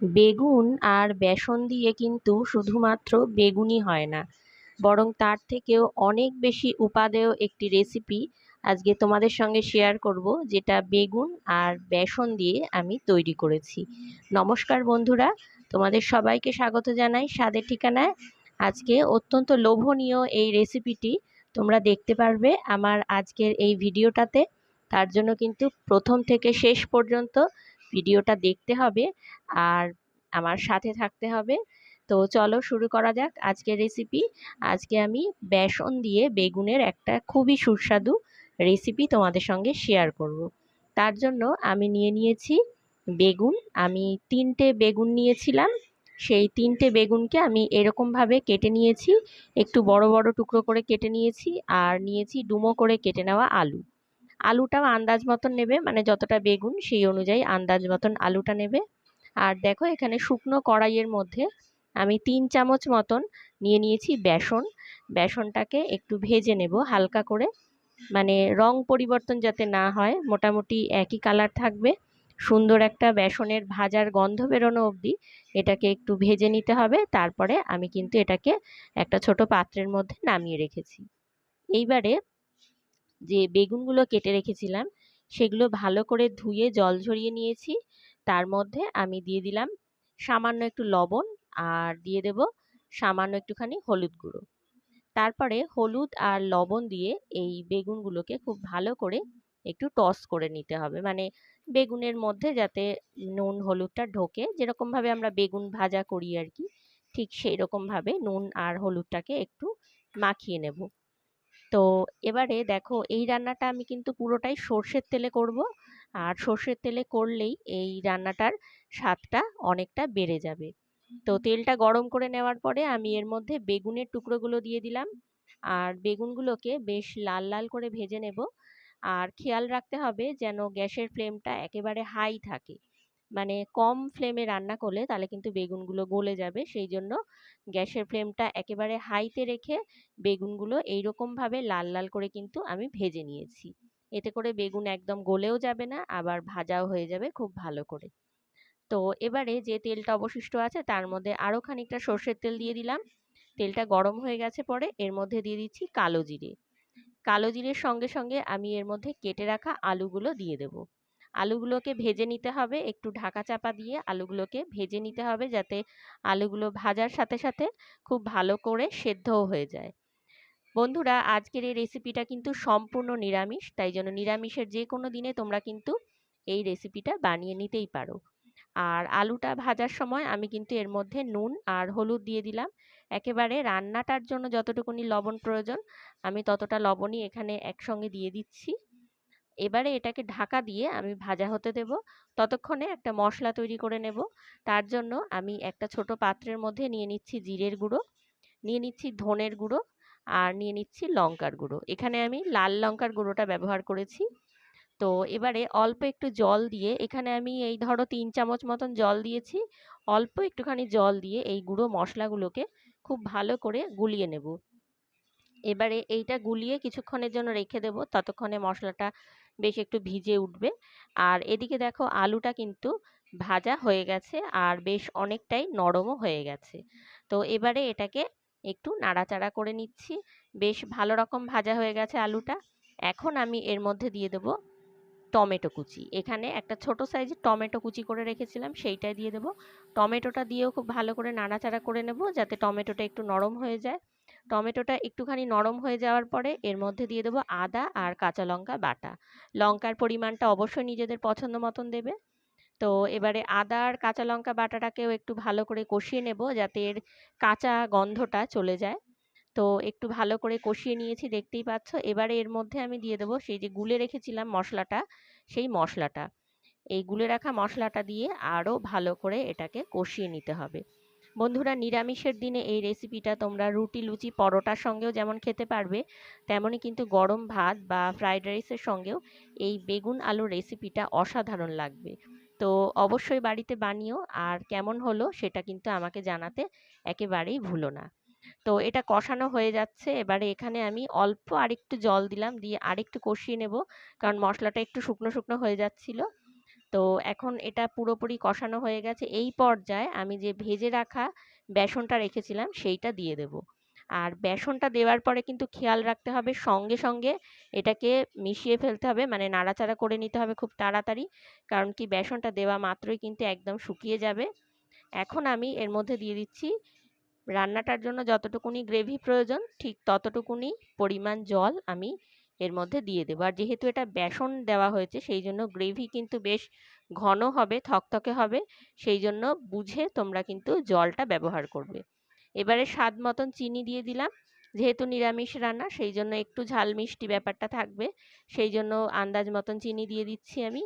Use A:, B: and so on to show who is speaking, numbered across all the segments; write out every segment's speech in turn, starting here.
A: বেগুন আর বেসন দিয়ে কিন্তু শুধুমাত্র বেগুনই হয় না, বরং তার থেকেও অনেক বেশি উপাদেয় একটি রেসিপি আজকে তোমাদের সঙ্গে শেয়ার করব, যেটা বেগুন আর বেসন দিয়ে আমি তৈরি করেছি। নমস্কার বন্ধুরা, তোমাদের সবাইকে স্বাগত জানাই স্বাদের ঠিকানায়। আজকে অত্যন্ত লোভনীয় এই রেসিপিটি তোমরা দেখতে পারবে আমার আজকের এই ভিডিওটাতে তার জন্য কিন্তু প্রথম থেকে শেষ পর্যন্ত ভিডিওটা দেখতে হবে আর আমার সাথে থাকতে হবে। তো চলো শুরু করা যাক আজকের রেসিপি আজকে আমি বেসন দিয়ে বেগুনের একটা খুবই সুস্বাদু রেসিপি তোমাদের সঙ্গে শেয়ার করব। তার জন্য আমি নিয়ে নিয়েছি বেগুন। আমি তিনটে বেগুন নিয়েছিলাম। সেই তিনটে বেগুনকে আমি এরকমভাবে কেটে নিয়েছি। একটু বড় বড় টুকরো করে কেটে নিয়েছি আর নিয়েছি ডুমো করে কেটে নেওয়া আলু। আলুটাও আন্দাজ মতন নেবে মানে যতটা বেগুন সেই অনুযায়ী আন্দাজ মতন আলুটা নেবে। আর দেখো এখানে শুকনো কড়াইয়ের মধ্যে আমি তিন চামচ মতন নিয়ে নিয়েছি বেসন। বেসনটাকে একটু ভেজে নেব হালকা করে। মানে রং পরিবর্তন যাতে না হয়, মোটামুটি একই কালার থাকবে। সুন্দর একটা বেসনের ভাজার গন্ধ বেরোনো অবধি এটাকে একটু ভেজে নিতে হবে। তারপরে আমি কিন্তু এটাকে একটা ছোট পাত্রের মধ্যে নামিয়ে রেখেছি। এইবারে যে বেগুনগুলো কেটে রেখেছিলাম, সেগুলো ভালো করে ধুয়ে জল ঝরিয়ে নিয়েছি। তার মধ্যে আমি দিয়ে দিলাম সামান্য একটু লবণ আর দিয়ে দেব সামান্য একটুখানি হলুদ গুঁড়ো। তারপরে হলুদ আর লবণ দিয়ে এই বেগুনগুলোকে খুব ভালো করে একটু টস করে নিতে হবে। মানে বেগুনের মধ্যে যাতে নুন হলুদটা ঢোকে, যেরকমভাবে আমরা বেগুন ভাজা করি আর কি, ঠিক সেই রকমভাবে নুন আর হলুদটাকে একটু মাখিয়ে নেব। তো এবারে দেখো এই রান্নাটা আমি কিন্তু পুরোটাই সর্ষের তেলে করব। আর সর্ষের তেলে করলেই এই রান্নাটার স্বাদটা অনেকটা বেড়ে যাবে। তো তেলটা গরম করে নেওয়ার পরে আমি এর মধ্যে বেগুনের টুকরোগুলো দিয়ে দিলাম। আর বেগুনগুলোকে বেশ লাল লাল করে ভেজে নেব। আর খেয়াল রাখতে হবে যেন গ্যাসের ফ্লেমটা একেবারে হাই থাকে। মানে কম ফ্লেমে রান্না করলে তাহলে কিন্তু বেগুনগুলো গলে যাবে। সেই জন্য গ্যাসের ফ্লেমটা একেবারে হাইতে রেখে বেগুনগুলো এইরকমভাবে লাল লাল করে কিন্তু আমি ভেজে নিয়েছি। এতে করে বেগুন একদম গলেও যাবে না, আবার ভাজাও হয়ে যাবে খুব ভালো করে। তো এবারে যে তেলটা অবশিষ্ট আছে তার মধ্যে আরও খানিকটা সর্ষের তেল দিয়ে দিলাম। তেলটা গরম হয়ে গেছে পরে এর মধ্যে দিয়ে দিচ্ছি কালো জিরে। কালো জিরের সঙ্গে সঙ্গে আমি এর মধ্যে কেটে রাখা আলুগুলো দিয়ে দেব। আলুগুলোকে ভেজে নিতে হবে। একটু ঢাকা চাপা দিয়ে আলুগুলোকে ভেজে নিতে হবে যাতে আলুগুলো ভাজার সাথে সাথে খুব ভালো করে সেদ্ধও হয়ে যায়। বন্ধুরা, আজকের এই রেসিপিটা কিন্তু সম্পূর্ণ নিরামিষ, তাই জন্য নিরামিষের যে কোনো দিনে তোমরা কিন্তু এই রেসিপিটা বানিয়ে নিতেই পারো। আর আলুটা ভাজার সময় আমি কিন্তু এর মধ্যে নুন আর হলুদ দিয়ে দিলাম। একেবারে রান্নাটার জন্য যতটুকুনি লবণ প্রয়োজন, আমি ততটা লবণই এখানে একসঙ্গে দিয়ে দিচ্ছি। এবারে এটাকে ঢাকা দিয়ে আমি ভাজা হতে দেব। ততক্ষণে একটা মশলা তৈরি করে নেব। তার জন্য আমি একটা ছোট পাত্রের মধ্যে নিয়ে নিচ্ছি জিরের গুঁড়ো, নিয়ে নিচ্ছি ধনের গুঁড়ো আর নিয়ে নিচ্ছি লঙ্কার গুঁড়ো। এখানে আমি লাল লঙ্কার গুঁড়োটা ব্যবহার করেছি। তো এবারে অল্প একটু জল দিয়ে এখানে আমি এই ধরো তিন চামচ মতন জল দিয়েছি। অল্প একটুখানি জল দিয়ে এই গুঁড়ো মশলাগুলোকে খুব ভালো করে গুলিয়ে নেব। এবারে এইটা গুলিয়ে কিছুক্ষণের জন্য রেখে দেব। ততক্ষণে মশলাটা বেশ একটু ভিজে উঠবে। আর এদিকে দেখো আলুটা কিন্তু ভাজা হয়ে গেছে আর বেশ অনেকটাই নরমও হয়ে গেছে। তো এবারে এটাকে একটু নাড়াচাড়া করে নিচ্ছি। বেশ ভালো রকম ভাজা হয়ে গেছে আলুটা। এখন আমি এর মধ্যে দিয়ে দেবো টমেটো কুচি। এখানে একটা ছোট সাইজের টমেটো কুচি করে রেখেছিলাম সেইটা দিয়ে দেবো। টমেটোটা দিয়েও খুব ভালো করে নাড়াচাড়া করে নেব যাতে টমেটোটা একটু নরম হয়ে যায়। টমেটোটা একটুখানি নরম হয়ে যাওয়ার পরে এর মধ্যে দিয়ে দেবো আদা আর কাঁচা লঙ্কা বাটা। লঙ্কার পরিমাণটা অবশ্যই নিজেদের পছন্দ মতন দেবে। তো এবারে আদা আর কাঁচা লঙ্কা বাটাটাকেও একটু ভালো করে কষিয়ে নেব যাতে এর কাঁচা গন্ধটা চলে যায়। তো একটু ভালো করে কষিয়ে নিয়েছি, দেখতেই পাচ্ছ। এবারে এর মধ্যে আমি দিয়ে দেবো সেই যে গুলে রেখেছিলাম মশলাটা, সেই মশলাটা। এই গুলে রাখা মশলাটা দিয়ে আরও ভালো করে এটাকে কষিয়ে নিতে হবে। বন্ধুরা, নিরামিষের দিনে এই রেসিপিটা তোমরা রুটি, লুচি, পরোটার সঙ্গেও যেমন খেতে পারবে, তেমনই কিন্তু গরম ভাত বা ফ্রাইড রাইসের সঙ্গেও এই বেগুন আলুর রেসিপিটা অসাধারণ লাগবে। তো অবশ্যই বাড়িতে বানিও, আর কেমন হলো সেটা কিন্তু আমাকে জানাতে একেবারেই ভুলো না। তো এটা কষানো হয়ে যাচ্ছে, এবারে এখানে আমি অল্প আরেকটু জল দিলাম, দিয়ে আরেকটু কষিয়ে নেব, কারণ মশলাটা একটু শুকনো শুকনো হয়ে যাচ্ছিল। তো এখন এটা পুরোপুরি কষানো হয়ে গেছে। এই পর্যায়ে আমি যে ভেজে রাখা বেসনটা রেখেছিলাম সেইটা দিয়ে দেব। আর বেসনটা দেওয়ার পরে কিন্তু খেয়াল রাখতে হবে সঙ্গে সঙ্গে এটাকে মিশিয়ে ফেলতে হবে মানে নাড়াচাড়া করে নিতে হবে খুব তাড়াতাড়ি। কারণ কি বেসনটা দেওয়া মাত্রই কিন্তু একদম শুকিয়ে যাবে। এখন আমি এর মধ্যে দিয়ে দিচ্ছি রান্নাটার জন্য যতটুকুনি গ্রেভি প্রয়োজন, ঠিক ততটুকুনি পরিমাণ জল আমি এর মধ্যে দিয়ে দেবো। আর যেহেতু এটা বেসন দেওয়া হয়েছে সেই জন্য গ্রেভি কিন্তু বেশ ঘন হবে, থকথকে হবে সেই জন্য বুঝে তোমরা কিন্তু জলটা ব্যবহার করবে। এবারে স্বাদ মতন চিনি দিয়ে দিলাম। যেহেতু নিরামিষ রান্না সেই জন্য একটু ঝাল মিষ্টি ব্যাপারটা থাকবে সেই জন্য আন্দাজ মতন চিনি দিয়ে দিচ্ছি আমি।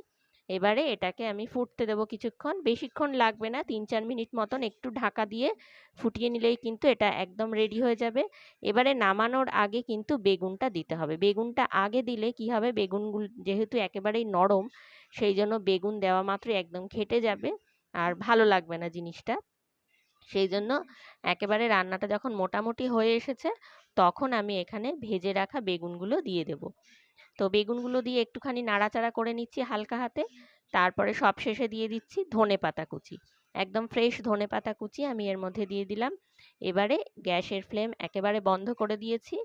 A: এবারে এটাকে আমি ফুটতে দেবো কিছুক্ষণ। বেশিক্ষণ লাগবে না তিন চার মিনিট মতন একটু ঢাকা দিয়ে ফুটিয়ে নিলেই কিন্তু এটা একদম রেডি হয়ে যাবে। এবারে নামানোর আগে কিন্তু বেগুনটা দিতে হবে। বেগুনটা আগে দিলে কি হবে? বেগুনগুলো যেহেতু একেবারেই নরম, সেই জন্য বেগুন দেওয়া মাত্রই একদম ঘেটে যাবে আর ভালো লাগবে না জিনিসটা। সেই জন্য একেবারে রান্নাটা যখন মোটামুটি হয়ে এসেছে, তখন আমি এখানে ভেজে রাখা বেগুনগুলো দিয়ে দেব। তো বেগুনগুলো দিয়ে একটুখানি নাড়াচাড়া করে নিচ্ছি হালকা হাতে। তারপরে সব শেষে দিয়ে দিচ্ছি ধনে পাতা কুচি। একদম ফ্রেশ ধনে পাতা কুচি আমি এর মধ্যে দিয়ে দিলাম। এবারে গ্যাসের ফ্লেম একেবারে বন্ধ করে দিয়েছি।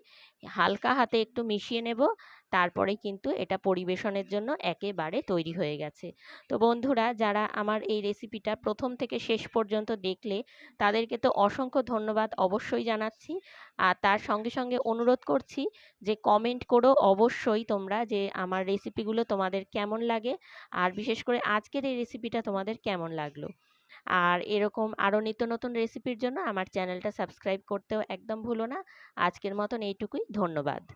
A: হালকা হাতে একটু মিশিয়ে নেব, তারপরে কিন্তু এটা পরিবেশনের জন্য একেবারে তৈরি হয়ে গেছে। তো বন্ধুরা, যারা আমার এই রেসিপিটা প্রথম থেকে শেষ পর্যন্ত দেখলে, তাদেরকে তো অসংখ্য ধন্যবাদ অবশ্যই জানাচ্ছি। আর তার সঙ্গে সঙ্গে অনুরোধ করছি যে কমেন্ট করো অবশ্যই তোমরা যে আমার রেসিপিগুলো তোমাদের কেমন লাগে, আর বিশেষ করে আজকের এই রেসিপিটা তোমাদের কেমন লাগল। আর এরকম আরও নিত্য নতুন রেসিপির জন্য আমার চ্যানেলটা সাবস্ক্রাইব করতেও একদম ভুলো না। আজকের মতন এইটুকুই, ধন্যবাদ।